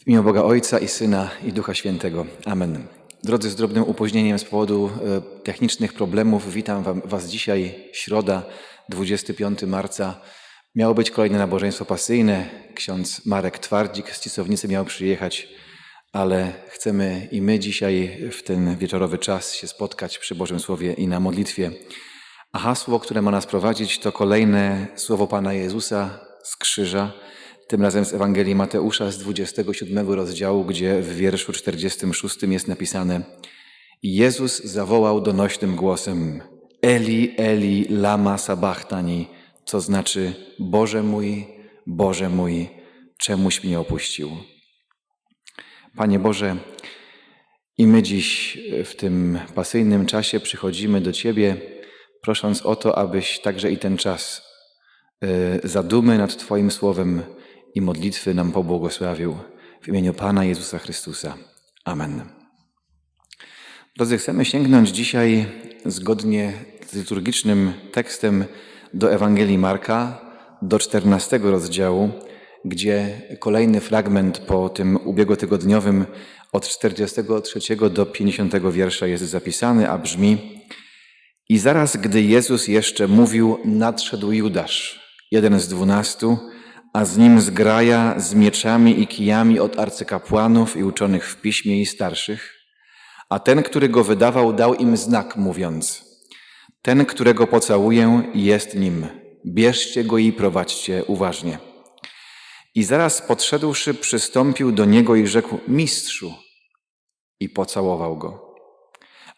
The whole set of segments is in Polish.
W imię Boga Ojca i Syna i Ducha Świętego. Amen. Drodzy, z drobnym opóźnieniem z powodu e, technicznych problemów witam Was dzisiaj, środa, 25 marca. Miało być kolejne nabożeństwo pasyjne. Ksiądz Marek Twardzik z Cisownicy miał przyjechać, ale chcemy i my dzisiaj w ten wieczorowy czas się spotkać przy Bożym Słowie i na modlitwie. A hasło, które ma nas prowadzić, to kolejne słowo Pana Jezusa z krzyża, tym razem z Ewangelii Mateusza z 27 rozdziału, gdzie w wierszu 46 jest napisane Jezus zawołał donośnym głosem Eli, Eli, lama sabachthani, co znaczy Boże mój, Boże mój, czemuś mnie opuścił. Panie Boże, i my dziś w tym pasyjnym czasie przychodzimy do Ciebie, prosząc o to, abyś także i ten czas y, zadumy nad Twoim słowem i modlitwy nam pobłogosławił. W imieniu Pana Jezusa Chrystusa. Amen. Drodzy, chcemy sięgnąć dzisiaj zgodnie z liturgicznym tekstem do Ewangelii Marka, do 14 rozdziału, gdzie kolejny fragment po tym ubiegłotygodniowym od 43 do 50 wiersza jest zapisany, a brzmi I zaraz, gdy Jezus jeszcze mówił, nadszedł Judasz, jeden z dwunastu, a z nim zgraja z mieczami i kijami od arcykapłanów i uczonych w piśmie i starszych. A ten, który go wydawał, dał im znak, mówiąc: Ten, którego pocałuję, jest nim. Bierzcie go i prowadźcie uważnie. I zaraz podszedłszy, przystąpił do niego i rzekł: Mistrzu, i pocałował go.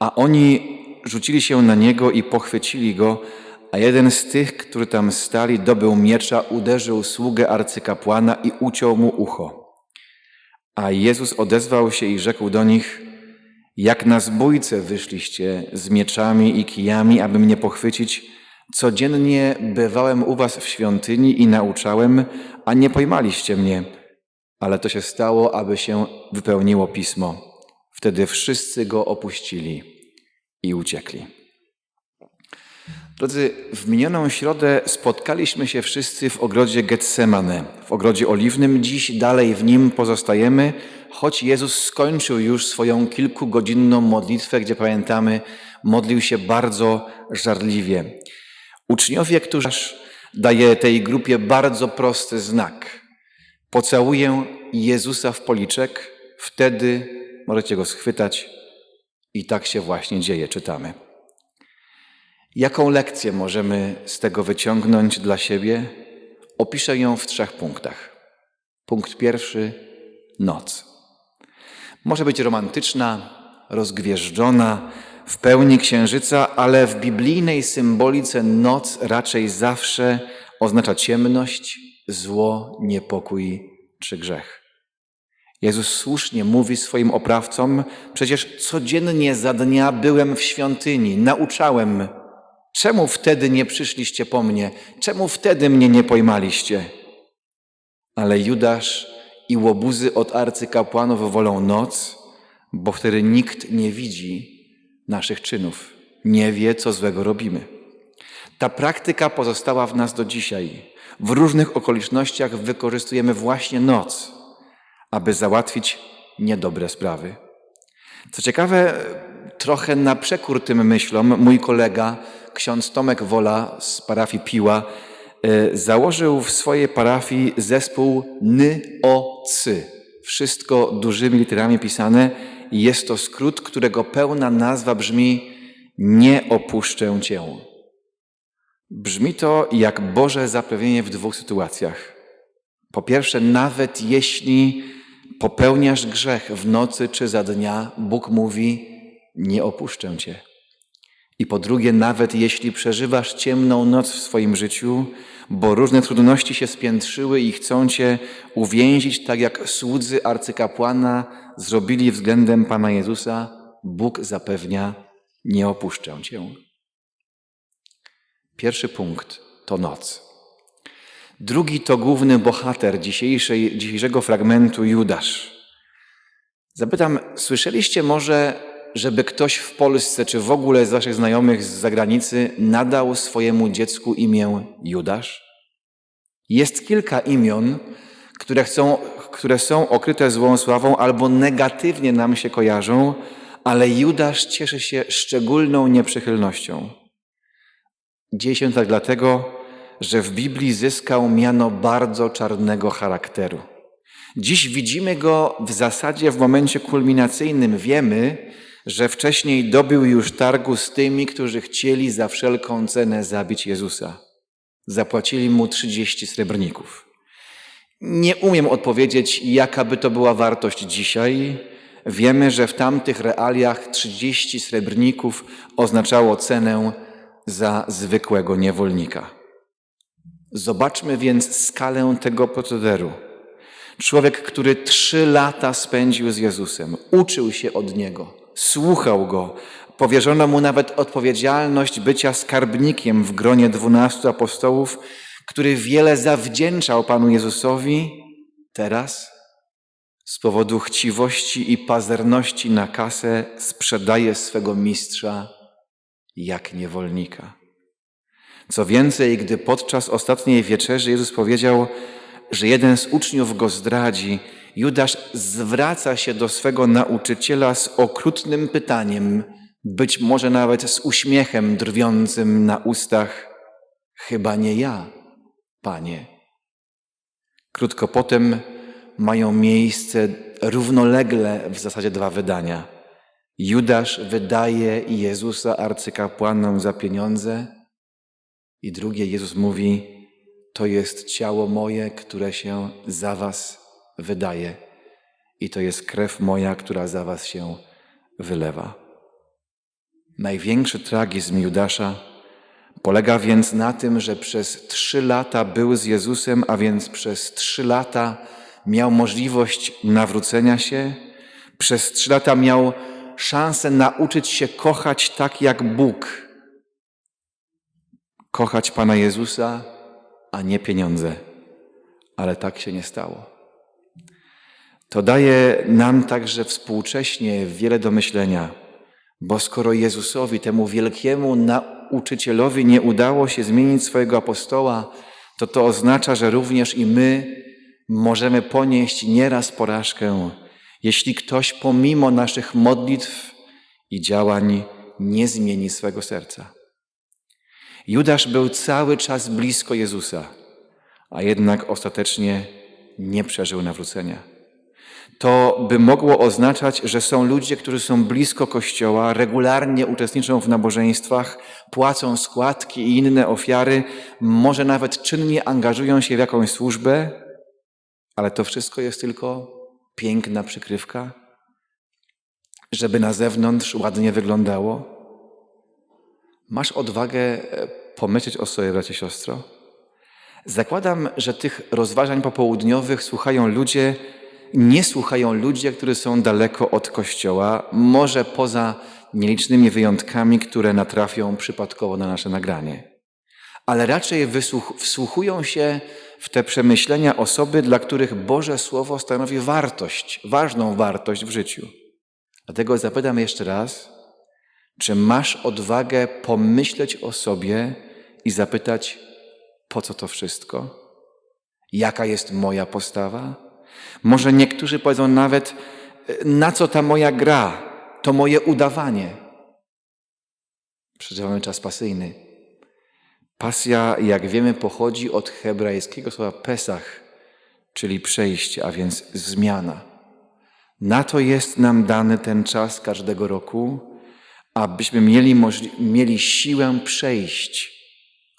A oni rzucili się na niego i pochwycili go, a jeden z tych, którzy tam stali, dobył miecza, uderzył sługę arcykapłana i uciął mu ucho. A Jezus odezwał się i rzekł do nich: Jak na zbójce wyszliście z mieczami i kijami, aby mnie pochwycić, codziennie bywałem u was w świątyni i nauczałem, a nie pojmaliście mnie. Ale to się stało, aby się wypełniło pismo. Wtedy wszyscy go opuścili i uciekli. Drodzy, w minioną środę spotkaliśmy się wszyscy w ogrodzie Getsemane, w ogrodzie oliwnym. Dziś dalej w nim pozostajemy, choć Jezus skończył już swoją kilkugodzinną modlitwę, gdzie pamiętamy, modlił się bardzo żarliwie. Uczniowie, którzy daje tej grupie bardzo prosty znak. Pocałuję Jezusa w policzek, wtedy możecie go schwytać i tak się właśnie dzieje, czytamy. Jaką lekcję możemy z tego wyciągnąć dla siebie? Opiszę ją w trzech punktach. Punkt pierwszy noc. Może być romantyczna, rozgwieżdżona, w pełni księżyca, ale w biblijnej symbolice noc raczej zawsze oznacza ciemność, zło, niepokój czy grzech. Jezus słusznie mówi swoim oprawcom: Przecież codziennie za dnia byłem w świątyni, nauczałem Czemu wtedy nie przyszliście po mnie? Czemu wtedy mnie nie pojmaliście? Ale Judasz i łobuzy od arcykapłanów wolą noc, bo wtedy nikt nie widzi naszych czynów, nie wie, co złego robimy. Ta praktyka pozostała w nas do dzisiaj. W różnych okolicznościach wykorzystujemy właśnie noc, aby załatwić niedobre sprawy. Co ciekawe, trochę na przekór tym myślom, mój kolega ksiądz Tomek Wola z parafii Piła e, założył w swojej parafii zespół NYOCY. Wszystko dużymi literami pisane. Jest to skrót, którego pełna nazwa brzmi Nie opuszczę Cię. Brzmi to jak Boże zapewnienie w dwóch sytuacjach. Po pierwsze, nawet jeśli popełniasz grzech w nocy czy za dnia, Bóg mówi: Nie opuszczę Cię. I po drugie, nawet jeśli przeżywasz ciemną noc w swoim życiu, bo różne trudności się spiętrzyły i chcą cię uwięzić, tak jak słudzy arcykapłana zrobili względem Pana Jezusa, Bóg zapewnia, nie opuszczę cię. Pierwszy punkt to noc. Drugi to główny bohater dzisiejszego fragmentu Judasz. Zapytam, słyszeliście może żeby ktoś w Polsce, czy w ogóle z Waszych znajomych z zagranicy nadał swojemu dziecku imię Judasz? Jest kilka imion, które chcą, które są okryte złą sławą albo negatywnie nam się kojarzą, ale Judasz cieszy się szczególną nieprzychylnością. Dzieje się tak dlatego, że w Biblii zyskał miano bardzo czarnego charakteru. Dziś widzimy go w zasadzie w momencie kulminacyjnym. Wiemy, że wcześniej dobył już targu z tymi, którzy chcieli za wszelką cenę zabić Jezusa. Zapłacili mu 30 srebrników. Nie umiem odpowiedzieć, jaka by to była wartość dzisiaj. Wiemy, że w tamtych realiach 30 srebrników oznaczało cenę za zwykłego niewolnika. Zobaczmy więc skalę tego procederu. Człowiek, który trzy lata spędził z Jezusem, uczył się od Niego, słuchał Go, powierzono mu nawet odpowiedzialność bycia skarbnikiem w gronie dwunastu apostołów, który wiele zawdzięczał Panu Jezusowi, teraz z powodu chciwości i pazerności na kasę sprzedaje swego mistrza jak niewolnika. Co więcej, gdy podczas ostatniej wieczerzy Jezus powiedział, że jeden z uczniów go zdradzi, Judasz zwraca się do swego nauczyciela z okrutnym pytaniem, być może nawet z uśmiechem drwiącym na ustach: Chyba nie ja, panie. Krótko potem mają miejsce równolegle w zasadzie dwa wydania. Judasz wydaje Jezusa arcykapłanom za pieniądze, i drugie Jezus mówi: To jest ciało moje, które się za was wydaje, i to jest krew moja, która za was się wylewa. Największy tragizm Judasza polega więc na tym, że przez trzy lata był z Jezusem, a więc przez trzy lata miał możliwość nawrócenia się, przez trzy lata miał szansę nauczyć się kochać tak jak Bóg. Kochać Pana Jezusa, a nie pieniądze. Ale tak się nie stało. To daje nam także współcześnie wiele do myślenia, bo skoro Jezusowi, temu wielkiemu nauczycielowi, nie udało się zmienić swojego apostoła, to to oznacza, że również i my możemy ponieść nieraz porażkę, jeśli ktoś pomimo naszych modlitw i działań nie zmieni swego serca. Judasz był cały czas blisko Jezusa, a jednak ostatecznie nie przeżył nawrócenia. To by mogło oznaczać, że są ludzie, którzy są blisko Kościoła, regularnie uczestniczą w nabożeństwach, płacą składki i inne ofiary, może nawet czynnie angażują się w jakąś służbę, ale to wszystko jest tylko piękna przykrywka, żeby na zewnątrz ładnie wyglądało. Masz odwagę e, pomyśleć o sobie, bracie siostro? Zakładam, że tych rozważań popołudniowych słuchają ludzie, nie słuchają ludzie, którzy są daleko od Kościoła, może poza nielicznymi wyjątkami, które natrafią przypadkowo na nasze nagranie. Ale raczej wysłuch, wsłuchują się w te przemyślenia osoby, dla których Boże Słowo stanowi wartość, ważną wartość w życiu. Dlatego zapytam jeszcze raz, czy masz odwagę pomyśleć o sobie i zapytać, po co to wszystko? Jaka jest moja postawa? Może niektórzy powiedzą nawet, na co ta moja gra, to moje udawanie. Przeżywamy czas pasyjny. Pasja, jak wiemy, pochodzi od hebrajskiego słowa pesach, czyli przejście, a więc zmiana. Na to jest nam dany ten czas każdego roku, abyśmy mieli, mieli siłę przejść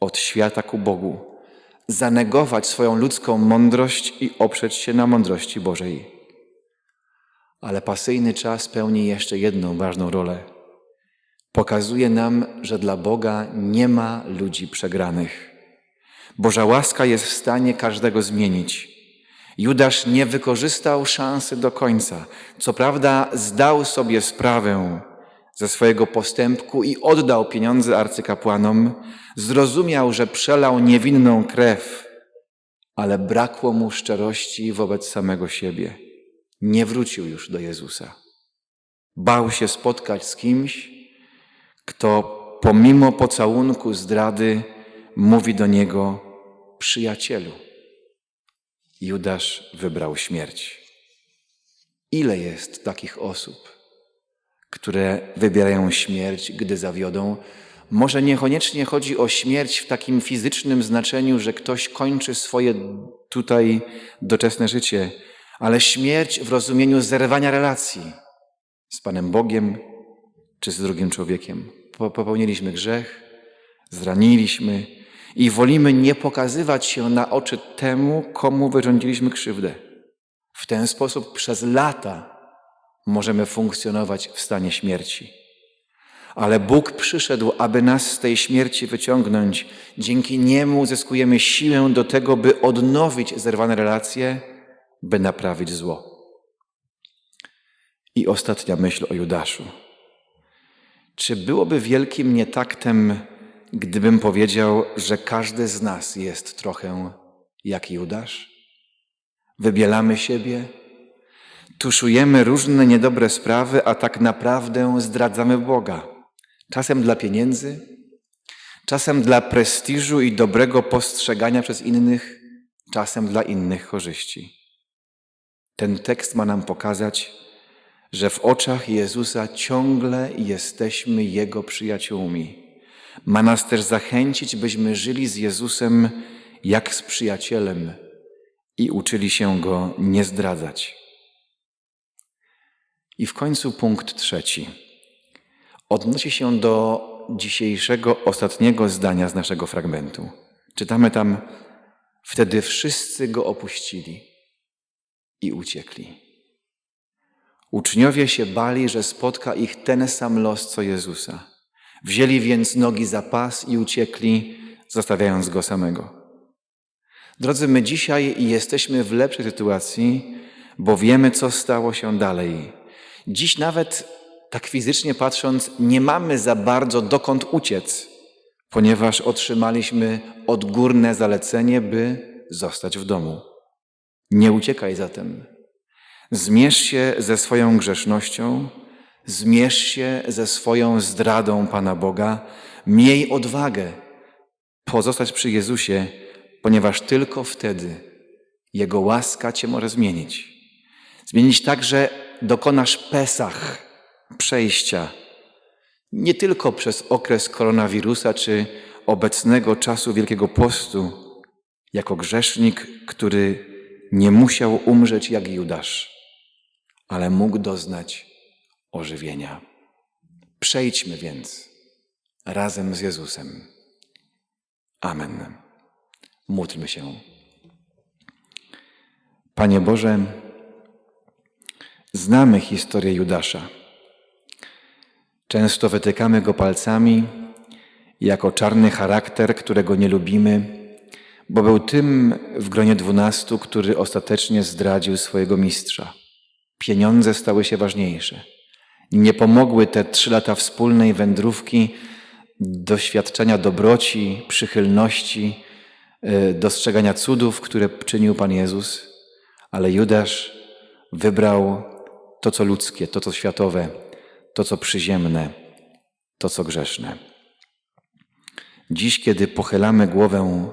od świata ku Bogu, zanegować swoją ludzką mądrość i oprzeć się na mądrości Bożej. Ale pasyjny czas pełni jeszcze jedną ważną rolę. Pokazuje nam, że dla Boga nie ma ludzi przegranych. Boża łaska jest w stanie każdego zmienić. Judasz nie wykorzystał szansy do końca. Co prawda, zdał sobie sprawę, ze swojego postępku i oddał pieniądze arcykapłanom, zrozumiał, że przelał niewinną krew, ale brakło mu szczerości wobec samego siebie. Nie wrócił już do Jezusa. Bał się spotkać z kimś, kto pomimo pocałunku zdrady mówi do niego przyjacielu. Judasz wybrał śmierć. Ile jest takich osób, które wybierają śmierć, gdy zawiodą? Może niekoniecznie chodzi o śmierć w takim fizycznym znaczeniu, że ktoś kończy swoje tutaj doczesne życie, ale śmierć w rozumieniu zerwania relacji z Panem Bogiem czy z drugim człowiekiem. Popełniliśmy grzech, zraniliśmy i wolimy nie pokazywać się na oczy temu, komu wyrządziliśmy krzywdę. W ten sposób przez lata możemy funkcjonować w stanie śmierci. Ale Bóg przyszedł, aby nas z tej śmierci wyciągnąć. Dzięki Niemu zyskujemy siłę do tego, by odnowić zerwane relacje, by naprawić zło. I ostatnia myśl o Judaszu. Czy byłoby wielkim nietaktem, gdybym powiedział, że każdy z nas jest trochę jak Judasz? Wybielamy siebie, tuszujemy różne niedobre sprawy, a tak naprawdę zdradzamy Boga. Czasem dla pieniędzy, czasem dla prestiżu i dobrego postrzegania przez innych, czasem dla innych korzyści. Ten tekst ma nam pokazać, że w oczach Jezusa ciągle jesteśmy Jego przyjaciółmi. Ma nas też zachęcić, byśmy żyli z Jezusem jak z przyjacielem i uczyli się Go nie zdradzać. I w końcu punkt trzeci. Odnosi się do dzisiejszego ostatniego zdania z naszego fragmentu. Czytamy tam: Wtedy wszyscy go opuścili i uciekli. Uczniowie się bali, że spotka ich ten sam los co Jezusa. Wzięli więc nogi za pas i uciekli, zostawiając go samego. Drodzy, my dzisiaj jesteśmy w lepszej sytuacji, bo wiemy, co stało się dalej. Dziś nawet tak fizycznie patrząc, nie mamy za bardzo dokąd uciec, ponieważ otrzymaliśmy odgórne zalecenie, by zostać w domu. Nie uciekaj zatem. Zmierz się ze swoją grzesznością, zmierz się ze swoją zdradą Pana Boga, miej odwagę pozostać przy Jezusie, ponieważ tylko wtedy Jego łaska Cię może zmienić. Zmienić tak, że dokonasz Pesach, przejścia, nie tylko przez okres koronawirusa czy obecnego czasu Wielkiego Postu, jako grzesznik, który nie musiał umrzeć jak Judasz ale mógł doznać ożywienia. Przejdźmy więc razem z Jezusem. Amen. Módlmy się. Panie Boże, znamy historię Judasza. Często wytykamy go palcami jako czarny charakter, którego nie lubimy, bo był tym w gronie dwunastu, który ostatecznie zdradził swojego mistrza. Pieniądze stały się ważniejsze. Nie pomogły te trzy lata wspólnej wędrówki, doświadczenia dobroci, przychylności, e, dostrzegania cudów, które czynił Pan Jezus, ale Judasz wybrał to, co ludzkie, to, co światowe, to, co przyziemne, to, co grzeszne. Dziś, kiedy pochylamy głowę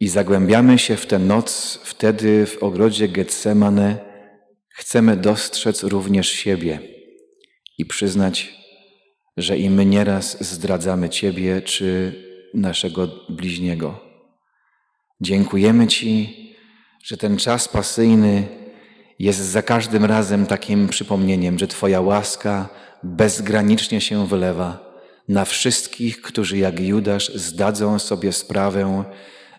i zagłębiamy się w tę noc, wtedy w ogrodzie Getsemane, Chcemy dostrzec również siebie i przyznać, że i my nieraz zdradzamy Ciebie czy naszego bliźniego. Dziękujemy Ci, że ten czas pasyjny jest za każdym razem takim przypomnieniem, że Twoja łaska bezgranicznie się wylewa na wszystkich, którzy jak Judasz zdadzą sobie sprawę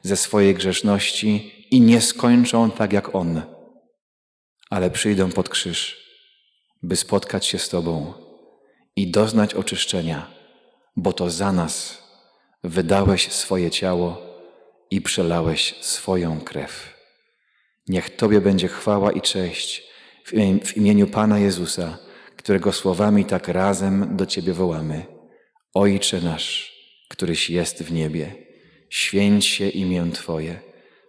ze swojej grzeszności i nie skończą tak jak On ale przyjdą pod krzyż, by spotkać się z Tobą i doznać oczyszczenia, bo to za nas wydałeś swoje ciało i przelałeś swoją krew. Niech Tobie będzie chwała i cześć w imieniu Pana Jezusa, którego słowami tak razem do Ciebie wołamy. Ojcze nasz, któryś jest w niebie, święć się imię Twoje,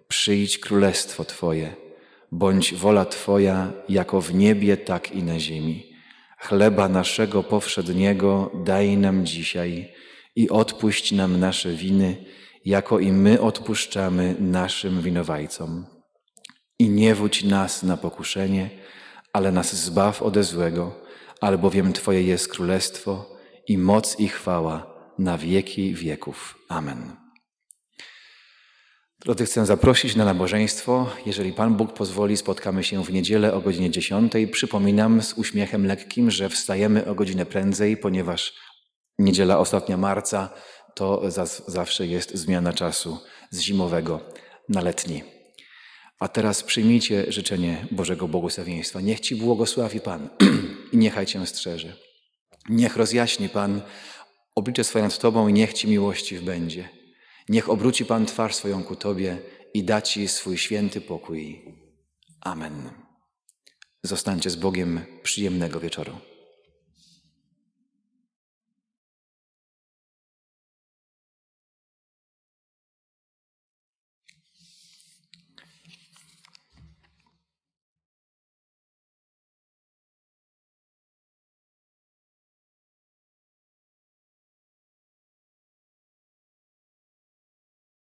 przyjdź królestwo Twoje bądź wola Twoja jako w niebie, tak i na ziemi. Chleba naszego powszedniego daj nam dzisiaj i odpuść nam nasze winy, jako i my odpuszczamy naszym winowajcom. I nie wódź nas na pokuszenie, ale nas zbaw ode złego, albowiem Twoje jest królestwo i moc i chwała na wieki wieków. Amen. Drodzy, chcę zaprosić na nabożeństwo. Jeżeli Pan Bóg pozwoli, spotkamy się w niedzielę o godzinie 10. Przypominam z uśmiechem lekkim, że wstajemy o godzinę prędzej, ponieważ niedziela ostatnia marca to zawsze jest zmiana czasu z zimowego na letni. A teraz przyjmijcie życzenie Bożego błogosławieństwa. Niech Ci błogosławi Pan i niechaj Cię strzeże. Niech rozjaśni Pan oblicze swoje nad Tobą i niech Ci miłościw będzie. Niech obróci Pan twarz swoją ku Tobie i da Ci swój święty pokój. Amen. Zostańcie z Bogiem przyjemnego wieczoru.